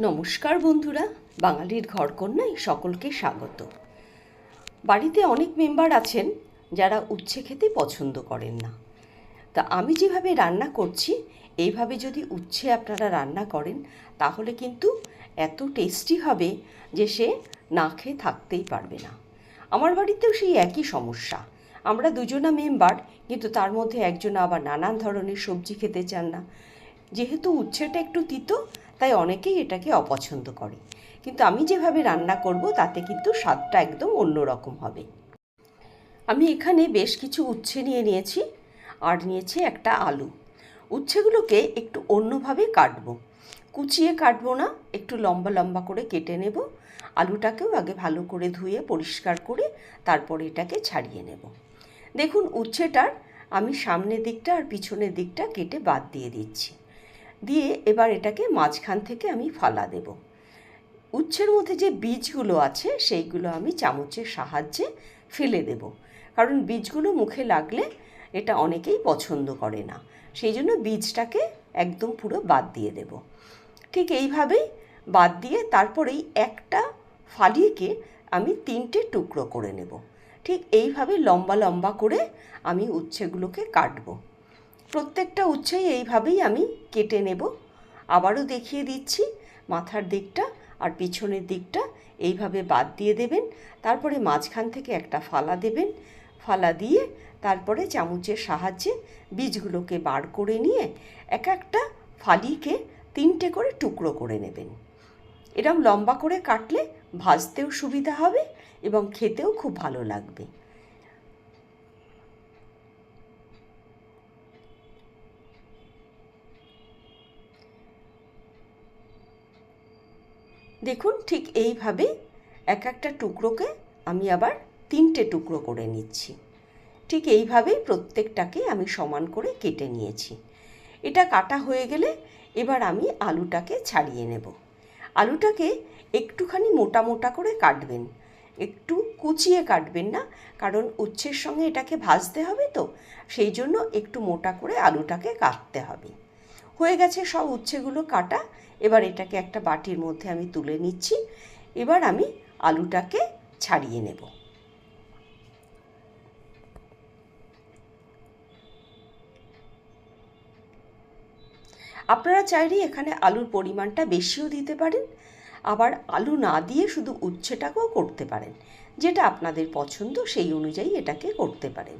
নমস্কার বন্ধুরা, বাঙালির ঘরকন্যায় সকলকে স্বাগত। বাড়িতে অনেক মেম্বার আছেন যারা উচ্ছে খেতে পছন্দ করেন না। তা আমি যেভাবে রান্না করছি, এইভাবে যদি উচ্ছে আপনারা রান্না করেন, তাহলে কিন্তু এত টেস্টি হবে যে সে না খেয়ে থাকতেই পারবে না। আমার বাড়িতেও সেই একই সমস্যা। আমরা দুজনা মেম্বার, কিন্তু তার মধ্যে একজন আবার নানান ধরনের সবজি খেতে চান না। যেহেতু উচ্ছেটা একটু তিতো, তাই অনেকেই এটাকে অপছন্দ করে। কিন্তু আমি যেভাবে রান্না করব, তাতে কিন্তু স্বাদটা একদম অন্যরকম হবে। আমি এখানে বেশ কিছু উচ্ছে নিয়ে নিয়েছি। আর নিয়েছি একটা আলু। উচ্ছেগুলোকে একটু অন্যভাবে কাটবো। কুচিয়ে কাটবো না, একটু লম্বা লম্বা করে কেটে নেব। আলুটাকেও আগে ভালো করে ধুয়ে, পরিষ্কার করে তারপর এটাকে ছাড়িয়ে নেব। দেখুন, উচ্ছেটার আমি সামনের দিকটা আর পিছনের দিকটা কেটে বাদ দিয়ে দিচ্ছি। দিয়ে এবার এটাকে মাঝখান থেকে আমি ফালা দেব। উচ্ছের মধ্যে যে বীজগুলো আছে, সেইগুলো আমি চামচের সাহায্যে ফেলে দেব। কারণ বীজগুলো মুখে লাগলে এটা অনেকেই পছন্দ করে না। সেই জন্য বীজটাকে একদম পুরো বাদ দিয়ে দেব। ঠিক এইভাবেই বাদ দিয়ে তারপরেই একটা ফালিয়েকে আমি তিনটে টুকরো করে নেব। ঠিক এইভাবে লম্বা লম্বা করে আমি উচ্ছেগুলোকে কাটবো। প্রত্যেকটা উচ্ছেই এইভাবেই আমি কেটে নেব। আবারও দেখিয়ে দিচ্ছি, মাথার দিকটা আর পিছনের দিকটা এইভাবে বাদ দিয়ে দেবেন। তারপরে মাঝখান থেকে একটা ফালা দেবেন। ফালা দিয়ে তারপরে চামচের সাহায্যে বীজগুলোকে বার করে নিয়ে এক একটা ফালিকে তিনটে করে টুকরো করে নেবেন। এরম লম্বা করে কাটলে ভাজতেও সুবিধা হবে এবং খেতেও খুব ভালো লাগবে। দেখুন ঠিক এইভাবে এক একটা টুকরোকে আমি আবার তিনটে টুকরো করে নিচ্ছি। ঠিক এইভাবেই প্রত্যেকটাকে আমি সমান করে কেটে নিয়েছি। এটা কাটা হয়ে গেলে এবার আমি আলুটাকে ছাড়িয়ে নেব। আলুটাকে একটুখানি মোটা মোটা করে কাটবেন। একটু কুচিয়ে কাটবেন না, কারণ উচ্ছের সঙ্গে এটাকে ভাজতে হবে তো, সেই জন্য একটু মোটা করে আলুটাকে কাটতে হবে। হয়ে গেছে সব উচ্ছেগুলো কাটা। এবার এটাকে একটা বাটির মধ্যে আমি তুলে নিচ্ছি। এবার আমি আলুটাকে ছাড়িয়ে নেব। আপনারা চাইলে এখানে আলুর পরিমাণটা বেশিও দিতে পারেন। আবার আলু না দিয়ে শুধু উচ্ছেটাকেও করতে পারেন। যেটা আপনাদের পছন্দ সেই অনুযায়ী এটাকে করতে পারেন।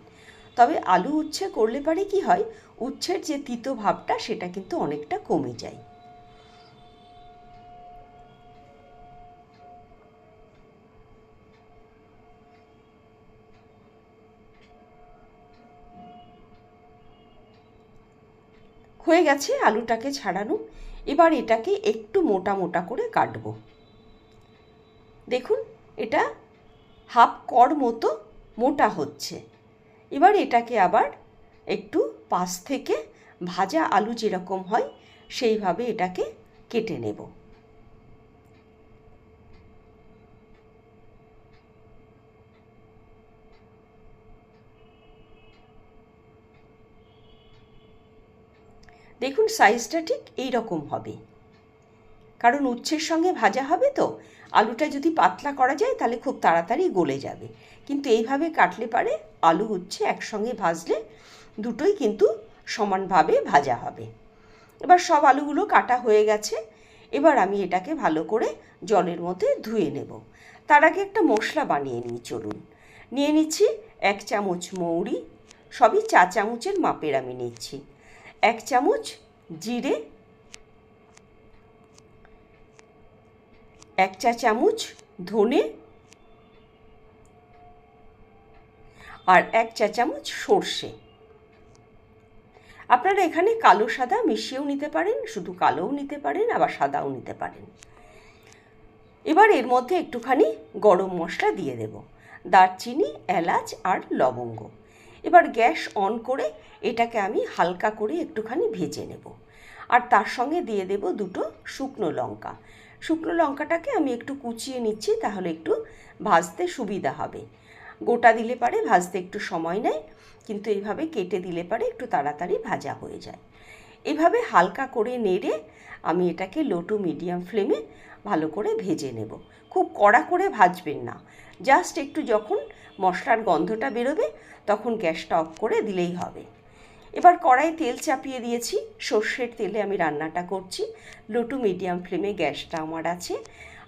তবে আলু উচ্ছে করলে পারে কি হয়? উচ্ছের যে তিতো ভাবটা, সেটা কিন্তু অনেকটা কমে যায়। হয়ে গেছে আলুটাকে ছাড়ানো। এবার এটাকে একটু মোটা মোটা করে কাটবো। দেখুন, এটা হাফ কর মতো মোটা হচ্ছে। এবার এটাকে আবার একটু পাশ থেকে ভাজা আলু যেরকম হয়, সেইভাবে এটাকে কেটে নেব। দেখুন সাইজটা ঠিক এই রকম হবে। কারণ উচ্ছের সঙ্গে ভাজা হবে তো, আলুটা যদি পাতলা করা যায় তাহলে খুব তাড়াতাড়ি গলে যাবে। কিন্তু এইভাবে কাটলে পারে আলু উচ্ছে একসঙ্গে ভাজলে দুটোই কিন্তু সমানভাবে ভাজা হবে। এবার সব আলুগুলো কাটা হয়ে গেছে। এবার আমি এটাকে ভালো করে জলের মধ্যে ধুয়ে নেব। তার আগে একটা মশলা বানিয়ে নিই, চলুন। নিয়ে নিচ্ছি এক চামচ মৌরি, সবই চা চামচের মাপের আমি নিচ্ছি। এক চামচ জিরে, এক চা চামচ ধনে আর এক চা চামচ সর্ষে। আপনারা এখানে কালো সাদা মিশিয়েও নিতে পারেন, শুধু কালোও নিতে পারেন, আবার সাদাও নিতে পারেন। এবার এর মধ্যে একটুখানি গরম মশলা দিয়ে দেব। দারচিনি, এলাচ আর লবঙ্গ। এবার গ্যাস অন করে এটাকে আমি হালকা করে একটুখানি ভেজে নেব। আর তার সঙ্গে দিয়ে দেব দুটো শুকনো লঙ্কা। শুকনো লঙ্কাটাকে আমি একটু কুচিয়ে নিচ্ছি, তাহলে একটু ভাজতে সুবিধা হবে। গোটা দিলে পারে, ভাজতে একটু সময় নেয়, কিন্তু এইভাবে কেটে দিলে পারে, একটু তাড়াতাড়ি ভাজা হয়ে যায়। এভাবে হালকা করে নেড়ে আমি এটাকে লো টু মিডিয়াম ফ্লেমে ভালো করে ভেজে নেব। খুব কড়া করে ভাজবেন না। জাস্ট একটু যখন মশলার গন্ধটা বেরোবে, তখন গ্যাসটা অফ করে দিলেই হবে। এবার কড়াই তেল চাপিয়ে দিয়েছি। সর্ষের তেলে আমি রান্নাটা করছি। লো টু মিডিয়াম ফ্লেমে গ্যাসটা আমার আছে।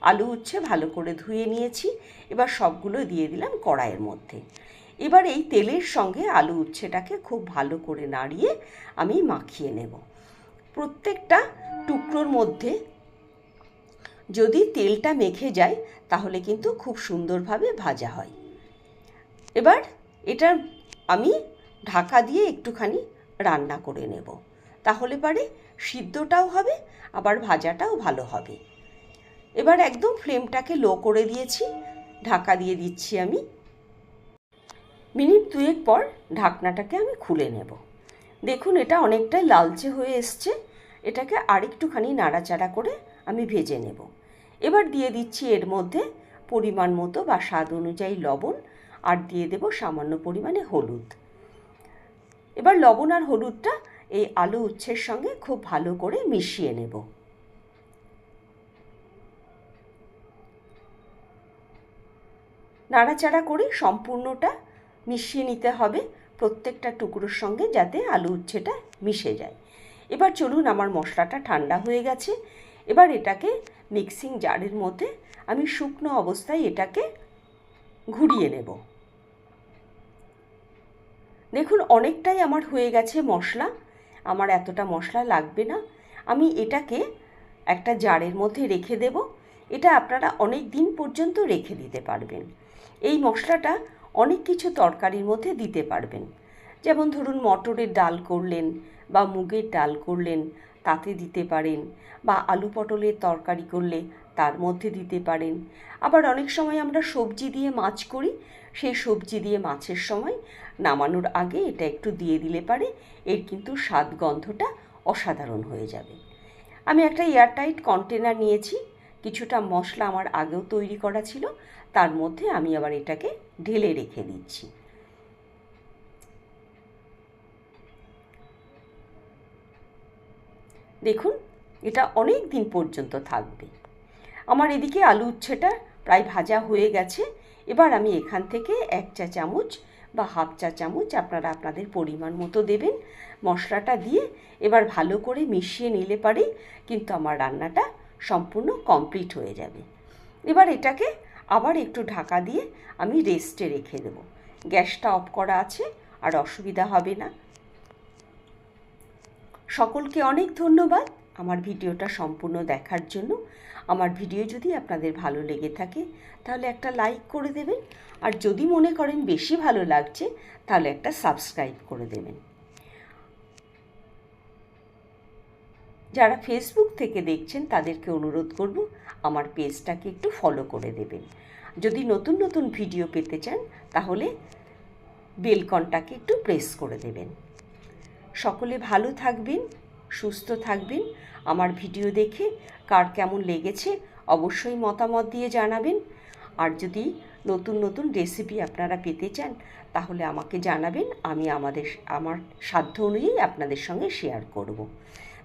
আলু উচ্ছে ভালো করে ধুয়ে নিয়েছি। এবার সবগুলো দিয়ে দিলাম কড়াইয়ের মধ্যে। এবার এই তেলের সঙ্গে আলু উচ্ছেটাকে খুব ভালো করে নাড়িয়ে আমি মাখিয়ে নেব। প্রত্যেকটা টুকরোর মধ্যে যদি তেলটা মেখে যায়, তাহলে কিন্তু খুব সুন্দরভাবে ভাজা হয়। এবার এটা আমি ঢাকা দিয়ে একটুখানি রান্না করে নেব। তাহলে পারে সিদ্ধটাও হবে, আবার ভাজাটাও ভালো হবে। এবার একদম ফ্লেমটাকে লো করে দিয়েছি, ঢাকা দিয়ে দিচ্ছি আমি। মিনিট দুয়েক পর ঢাকনাটাকে আমি খুলে নেব। দেখুন, এটা অনেকটাই লালচে হয়ে এসছে। এটাকে আরেকটুখানি নাড়াচাড়া করে আমি ভেজে নেব। এবার দিয়ে দিচ্ছি এর মধ্যে পরিমাণ মতো বা স্বাদ অনুযায়ী লবণ, আর দিয়ে দেব সামান্য পরিমাণে হলুদ। এবার লবণ আর হলুদটা এই আলু উচ্ছের সঙ্গে খুব ভালো করে মিশিয়ে নেব। নাড়াচাড়া করে সম্পূর্ণটা মিশিয়ে নিতে হবে প্রত্যেকটা টুকরোর সঙ্গে যাতে আলু উচ্ছেটা মিশে যায়। এবার চলুন আমার মশলাটা ঠান্ডা হয়ে গেছে। এবার এটাকে মিক্সিং জারের মধ্যে আমি শুকনো অবস্থায় এটাকে ঘুরিয়ে নেব। দেখুন, অনেকটাই আমার হয়ে গেছে মশলা। আমার এতটা মশলা লাগবে না। আমি এটাকে একটা জারের মধ্যে রেখে দেব। এটা আপনারা অনেক দিন পর্যন্ত রেখে দিতে পারবেন। এই মশলাটা অনেক কিছু তরকারির মধ্যে দিতে পারবেন। যেমন ধরুন মটরের ডাল করলেন বা মুগের ডাল করলেন, তাতে দিতে পারেন বা আলু পটলের তরকারি করলে তার মধ্যে দিতে পারেন। আবার অনেক সময় আমরা সবজি দিয়ে মাছ করি, সেই সবজি দিয়ে মাছের সময় নামানোর আগে এটা একটু দিয়ে দিলে পারে, এর কিন্তু স্বাদ গন্ধটা অসাধারণ হয়ে যাবে। আমি একটা এয়ারটাইট কন্টেনার নিয়েছি, কিছুটা মশলা আমার আগেও তৈরি করা ছিল তার মধ্যে আমি আবার এটাকে ঢেলে রেখে দিচ্ছি। দেখুন, এটা অনেক দিন পর্যন্ত থাকবে। আমার এদিকে আলু উচ্ছেটা প্রায় ভাজা হয়ে গেছে। এবার আমি এখান থেকে এক চা চামচ বা হাফ চা চামচ আপনারা আপনাদের পরিমাণ মতো দেবেন মশলাটা দিয়ে। এবার ভালো করে মিশিয়ে নিলে পারে, কিন্তু আমার রান্নাটা সম্পূর্ণ কমপ্লিট হয়ে যাবে। এবার এটাকে আবার একটু ঢাকা দিয়ে আমি রেস্টে রেখে দেবো। গ্যাসটা অফ করা আছে, আর অসুবিধা হবে না। সকলকে অনেক ধন্যবাদ আমার ভিডিওটা সম্পূর্ণ দেখার জন্য। আমার ভিডিও যদি আপনাদের ভালো লেগে থাকে, তাহলে একটা লাইক করে দেবেন। আর যদি মনে করেন বেশি ভালো লাগছে, তাহলে একটা সাবস্ক্রাইব করে দেবেন। যারা ফেসবুক থেকে দেখছেন, তাদেরকে অনুরোধ করব আমার পেজটাকে একটু ফলো করে দেবেন। যদি নতুন নতুন ভিডিও পেতে চান, তাহলে বেলকনটাকে একটু প্রেস করে দেবেন। সকলে ভালো থাকবেন, সুস্থ থাকবেন। আমার ভিডিও দেখে কার কেমন লেগেছে, অবশ্যই মতামত দিয়ে জানাবেন। আর যদি নতুন নতুন রেসিপি আপনারা পেতে চান, তাহলে আমাকে জানাবেন, আমি আমাদের, আমার সাধ্য অনুযায়ী আপনাদের সঙ্গে শেয়ার করব।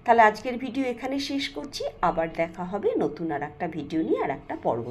তাহলে আজকের ভিডিও এখানে শেষ করছি। আবার দেখা হবে নতুন আর একটা ভিডিও নিয়ে আর একটা পর্ব